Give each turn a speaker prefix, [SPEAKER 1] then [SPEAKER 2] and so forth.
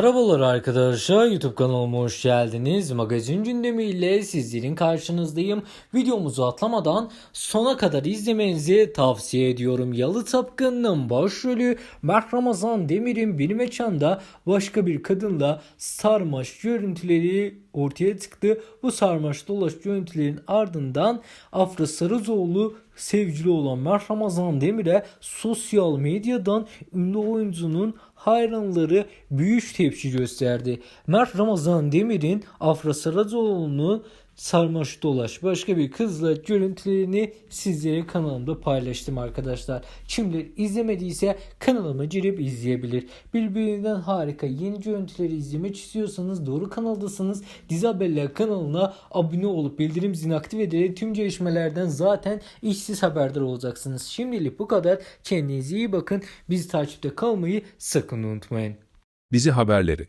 [SPEAKER 1] Merhabalar arkadaşlar YouTube kanalıma hoş geldiniz. Magazin gündemiyle sizlerin karşınızdayım. Videomuzu atlamadan sona kadar izlemenizi tavsiye ediyorum. Yalı Tapkın'ın başrolü Mert Ramazan Demir'in bir mekanda başka bir kadınla sarmaş görüntüleri ortaya çıktı. Bu sarmaş dolaş görüntülerin ardından Afra Sarızoğlu sevgili olan Mert Ramazan Demir'e sosyal medyadan ünlü oyuncunun hayranları büyük tepki gösterdi. Mert Ramazan Demir'in Afra Saracoğlu'nu sarmaş dolaş başka bir kızla görüntülerini sizlere kanalımda paylaştım arkadaşlar. Kimler izlemediyse kanalıma girip izleyebilir. Birbirinden harika yeni görüntüleri izlemek istiyorsanız doğru kanaldasınız. Dizi Haberler kanalına abone olup bildirim zilini aktif ederek tüm gelişmelerden zaten işsiz haberdar olacaksınız. Şimdilik bu kadar. Kendinize iyi bakın. Bizi takipte kalmayı sakın unutmayın.
[SPEAKER 2] Dizi haberleri